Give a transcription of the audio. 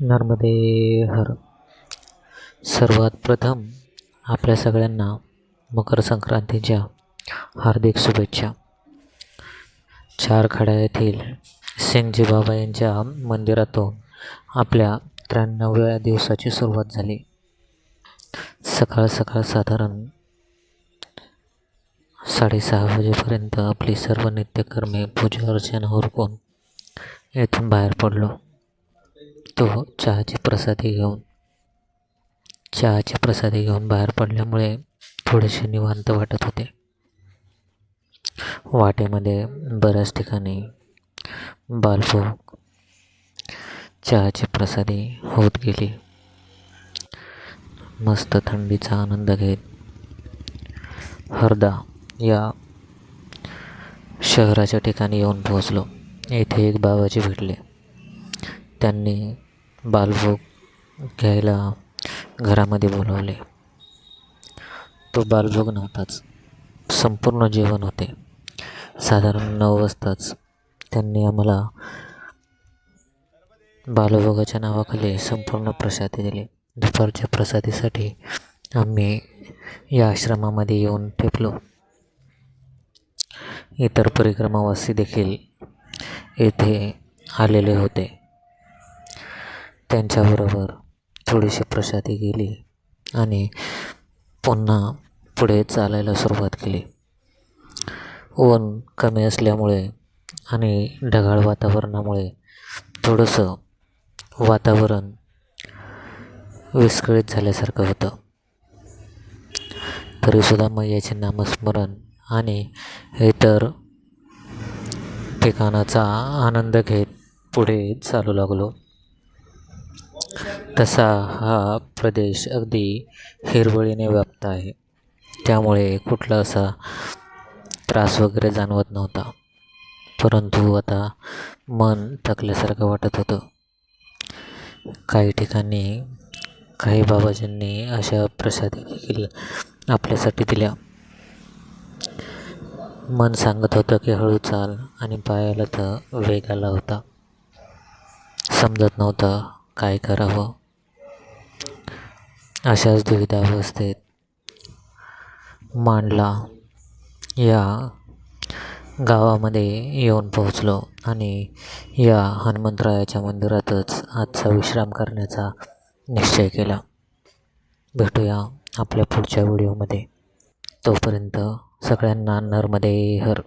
नर्मदे हर. सर्वात प्रथम आपल्या सगळ्यांना मकर संक्रांतीच्या हार्दिक शुभेच्छा. चारखाडा येथील सिंगजी बाबा यांच्या मंदिरातून आपल्या त्र्याण्णव्या दिवसाची सुरुवात झाली. सकाळ सकाळ साधारण साडेसहा वाजेपर्यंत आपली सर्व नित्यकर्मे पूजा अर्चना उरकून येथून बाहेर पडलो. तो चहाची प्रसादी घेऊन चहाची प्रसादी घेऊन बाहेर पडल्यामुळे थोडेसे निवांत वाटत होते. वाटेमध्ये बऱ्याच ठिकाणी बालभोग चहाची प्रसादी होत गेली. मस्त थंडीचा आनंद घेत हरदा या शहराच्या ठिकाणी येऊन पोहोचलो. येथे एक बाबाजी भेटले. त्यांनी बालभोग घ्यायला घरामध्ये बोलवले. तो बालभोग नव्हताच. संपूर्ण जेवण होते. साधारण नऊ वाजताच त्यांनी आम्हाला बालभोगाच्या नावाखाली संपूर्ण प्रसादी दिली. दुपारच्या प्रसादीसाठी आम्ही या आश्रमामध्ये येऊन ठेपलो. इतर परिक्रमावासी देखील येथे आलेले होते. त्यांच्याबरोबर थोडीशी प्रसादी गेली आणि पुन्हा पुढे चालायला सुरुवात केली. ऊन कमी असल्यामुळे आणि ढगाळ वातावरणामुळे थोडंसं वातावरण विस्कळीत झाल्यासारखं होतं. तरीसुद्धा मैयाचे नामस्मरण आणि इतर ठिकाणाचा आनंद घेत पुढे चालू लागलो. तसा हा प्रदेश अगदी हिरवळीने व्याप्त आहे. त्यामुळे कुठला असा त्रास वगैरे जाणवत नव्हता. परंतु आता मन थकल्यासारखं वाटत होतं. काही ठिकाणी काही बाबाजींनी अशा प्रसादी देखील आपल्यासाठी दिल्या. मन सांगत होतं की हळू चाल आणि पायाला तर वेग आला होता. समजत नव्हतं काय करावं? अशाच दुविधावस्थेत मांडला. या गावामध्ये येऊन पोहोचलो आणि या हनुमंतरायाच्या मंदिरातच आजचा विश्राम करण्याचा निश्चय केला. भेटूया आपल्या पुढच्या व्हिडिओमध्ये. तोपर्यंत सगळ्यांना नर्मदे हर.